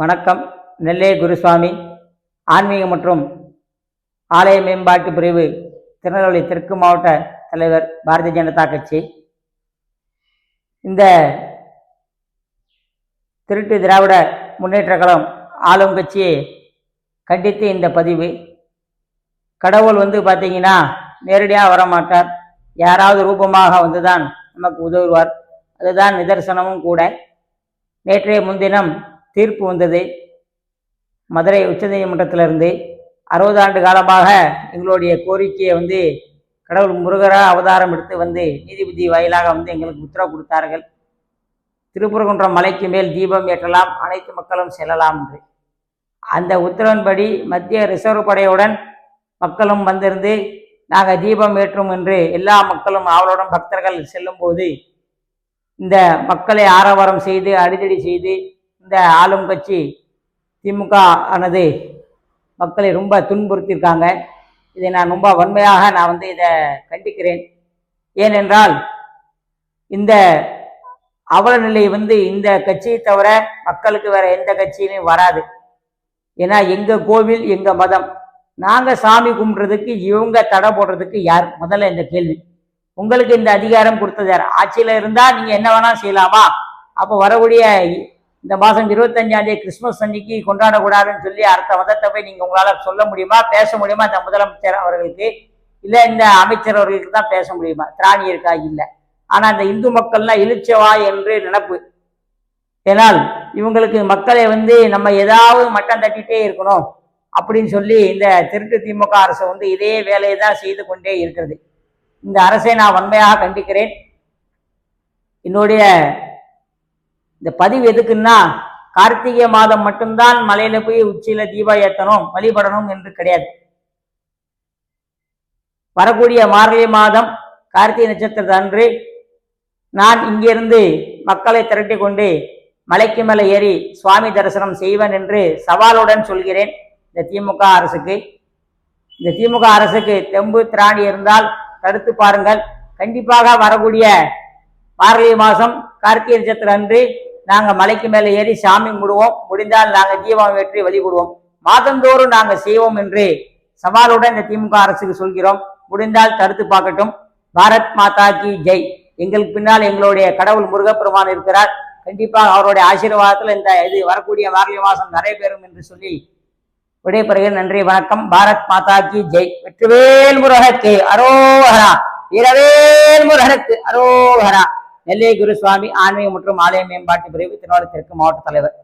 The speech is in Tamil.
வணக்கம். நெல்லை குருசுவாமி. ஆன்மீக மற்றும் ஆலய மேம்பாட்டு பிரிவு திருநெல்வேலி தெற்கு மாவட்ட தலைவர் பாரதிய ஜனதா கட்சி. இந்த திருட்டு திராவிட முன்னேற்ற கழகம் ஆளும் கட்சியை கண்டித்து இந்த பதிவு. கடவுள் வந்து பார்த்தீங்கன்னா நேரடியாக வரமாட்டார். யாராவது ரூபமாக வந்து தான் நமக்கு உதவுவார். அதுதான் நிதர்சனமும் கூட. நேற்றைய முன்தினம் தீர்ப்பு வந்தது. மதுரை உச்சநீதிமன்றத்திலிருந்து அறுபது ஆண்டு காலமாக எங்களுடைய கோரிக்கையை வந்து கடவுள் முருகராக அவதாரம் எடுத்து வந்து நீதிபதி வாயிலாக வந்து எங்களுக்கு உத்தரவு கொடுத்தார்கள். திருப்பரங்குன்றம் மலைக்கு மேல் தீபம் ஏற்றலாம் அனைத்து மக்களும் செல்லலாம் என்று. அந்த உத்தரவின்படி மத்திய ரிசர்வ் படையுடன் மக்களும் வந்திருந்து நாங்கள் தீபம் ஏற்றும் என்று எல்லா மக்களும் ஆவலுடன் பக்தர்கள் செல்லும்போது இந்த மக்களை ஆரவாரம் செய்து அடிதடி செய்து இந்த ஆளும் கட்சி திமுக ஆனது மக்களை ரொம்ப துன்புறுத்தியிருக்காங்க. இதை நான் ரொம்ப வன்மையாக நான் வந்து இதை கண்டிக்கிறேன். ஏனென்றால் இந்த அவல நிலை வந்து இந்த கட்சியை தவிர மக்களுக்கு வேற எந்த கட்சியுமே வராது. ஏன்னா எங்க கோவில் எங்க மதம். நாங்கள் சாமி கும்பிட்றதுக்கு இவங்க தடை போடுறதுக்கு யார்? முதல்ல இந்த கேள்வி. உங்களுக்கு இந்த அதிகாரம் கொடுத்தது யார்? ஆட்சியில் இருந்தால் நீங்கள் என்ன வேணால் செய்யலாமா? அப்போ வரக்கூடிய இந்த மாதம் இருபத்தஞ்சாந்தேதி கிறிஸ்மஸ் அன்னைக்கு கொண்டாடக்கூடாதுன்னு சொல்லி அடுத்த மதத்தை போய் நீங்கள் உங்களால் சொல்ல முடியுமா பேச முடியுமா? இந்த முதலமைச்சர் அவர்களுக்கு இல்லை இந்த அமைச்சர் அவர்களுக்கு தான் பேச முடியுமா? திராணி இருக்கா? இல்லை. ஆனால் இந்த இந்து மக்கள்லாம் இழிச்சவா என்று நினப்பு. ஏனால் இவங்களுக்கு மக்களை வந்து நம்ம ஏதாவது மட்டம் தட்டிகிட்டே இருக்கணும் அப்படின்னு சொல்லி இந்த திருட்டு திமுக அரசு வந்து இதே வேலையை தான் செய்து கொண்டே இருக்கிறது. இந்த அரசை நான் வன்மையாக கண்டிக்கிறேன். என்னுடைய இந்த பதிவு எதுக்குன்னா கார்த்திகை மாதம் மட்டும்தான் மலையில போய் உச்சியில தீபா ஏத்தணும் வழிபடணும் என்று கிடையாது. வரக்கூடிய மார்கழி மாதம் கார்த்திகை நட்சத்திரத்தை அன்று நான் இங்கிருந்து மக்களை திரட்டி கொண்டு மலைக்கு மேலே ஏறி சுவாமி தரிசனம் செய்வேன் என்று சவாலுடன் சொல்கிறேன் இந்த திமுக அரசுக்கு. இந்த திமுக அரசுக்கு தெம்பு திராணி இருந்தால் தடுத்து பாருங்கள். கண்டிப்பாக வரக்கூடிய மார்கழி மாதம் கார்த்திகை நட்சத்திரம் அன்று நாங்கள் மலைக்கு மேலே ஏறி சாமி கும்பிடுவோம் முடிந்தால் நாங்கள் தீபம் ஏற்றி வழிபடுவோம் மாதந்தோறும் நாங்கள் செய்வோம் என்று சவாலுடன் இந்த திமுக அரசுக்கு சொல்கிறோம். முடிந்தால் தடுத்து பார்க்கட்டும். பாரத் மாதா கி ஜெய். எங்களுக்கு பின்னால் எங்களுடைய கடவுள் முருகப்பெருமான் இருக்கிறார். கண்டிப்பாக அவருடைய ஆசீர்வாதத்தில் இந்த இது வரக்கூடிய மார்கழி மாதம் நடைபெறும் என்று சொல்லி விடைபெறுகிறேன். நன்றி வணக்கம். பாரத் மாதா கி ஜெய். வெற்றிவேல் முருகனுக்கு அரோஹரா. இரவேல் முருகனுக்கு அரோஹரா. நெல்லை குருசுவாமி ஆன்மீக மற்றும் ஆலய மேம்பாட்டு பிரிவு திருவாரூர் தெற்கு மாவட்ட தலைவர்.